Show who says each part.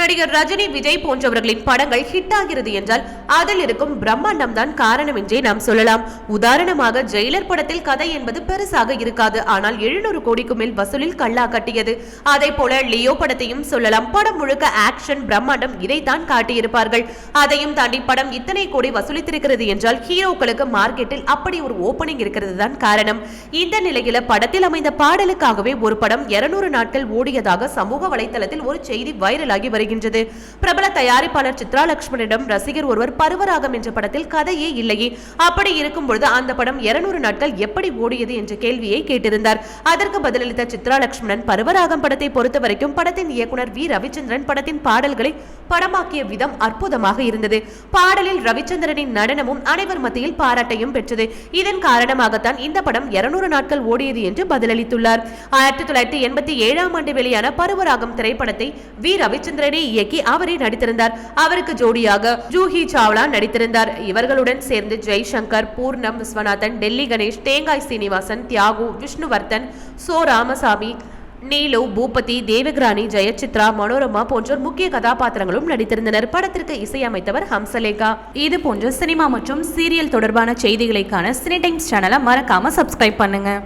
Speaker 1: நடிகர் ரஜினி விஜய் போன்றவர்களின் படங்கள் ஹிட் ஆகிறது என்றால் அதில் இருக்கும் பிரம்மாண்டம் தான் காரணம் என்றே நாம் சொல்லலாம். உதாரணமாக ஜெயிலர் படத்தில் கதை என்பது பெருசாக இருக்காது. ஆனால் எழுநூறு கோடிக்கு மேல் வசூலில் கல்லா கட்டியது. அதே போல லியோ படத்தையும் சொல்லலாம். படம் முழுக்க ஆக்ஷன் பிரம்மாண்டம் இதைத்தான் காட்டியிருப்பார்கள். அதையும் தாண்டி படம் இத்தனை கோடி வசூலித்திருக்கிறது என்றால் ஹீரோக்களுக்கு மார்க்கெட்டில் அப்படி ஒரு ஓபனிங் இருக்கிறது தான் காரணம். இந்த நிலையில படத்தில் அமைந்த பாடலுக்காகவே ஒரு படம் 200 நாட்கள் ஓடியதாக சமூக வலைதளத்தில் ஒரு செய்தி வைரலாகி வருகின்றது. பிரபல தயாரிப்பாளர் சித்ரா லட்சுமணிடம் ரசிகர் ஒருவர் பருவராகம் என்ற படத்தில் கதையே இல்லையே. அப்படி இருக்கும்பொழுது அந்த படம் 200 நாட்கள் எப்படி ஓடியது என்ற கேள்வியை கேட்டிருந்தார். அதற்கு பதிலளித்த சித்ரா லட்சுமணன் பருவராகம் படத்தை பொறுத்த வரைக்கும் படத்தின் இயக்குனர் வி. ரவிச்சந்திரன் படத்தின் பாடல்களை படமாக்கிய விதம் அற்புதமாக இருந்தது. பாடலில் ரவிச்சந்திரனின் நடனமும் அனைவர் மத்தியில் பாராட்டையும் பெற்றது. இதன் காரணமாகத்தான் இந்த படம் 200 நாட்கள் ஓடியது என்று பதிலளித்துள்ளார். ஆயிரத்தி தொள்ளாயிரத்தி எண்பத்தி ஏழாம் ஆண்டு வெளியான பருவராகம் திரைப்படத்தை வி. ரவிச்சந்திரனே இயக்கி அவரே நடித்திருந்தார். அவருக்கு ஜோடியாக ஜூஹி சாவ்லா நடித்திருந்தார். இவர்களுடன் சேர்ந்து ஜெய்சங்கர் பூர்ணம் விஸ்வநாதன் டெல்லி கணேஷ் தேங்காய் சீனிவாசன் தியாகு விஷ்ணுவர்தன் சோ ராமசாமி நீலு பூபதி தேவகிராணி ஜெயசித்ரா மனோரமா போன்றோர் முக்கிய கதாபாத்திரங்களும் நடித்திருந்தனர். படத்திற்கு இசையமைத்தவர் ஹம்சலேகா.
Speaker 2: இது போன்ற சினிமா மற்றும் சீரியல் தொடர்பான செய்திகளைக்கான சினி டைம்ஸ் சேனலை மறக்காம சப்ஸ்கிரைப் பண்ணுங்க.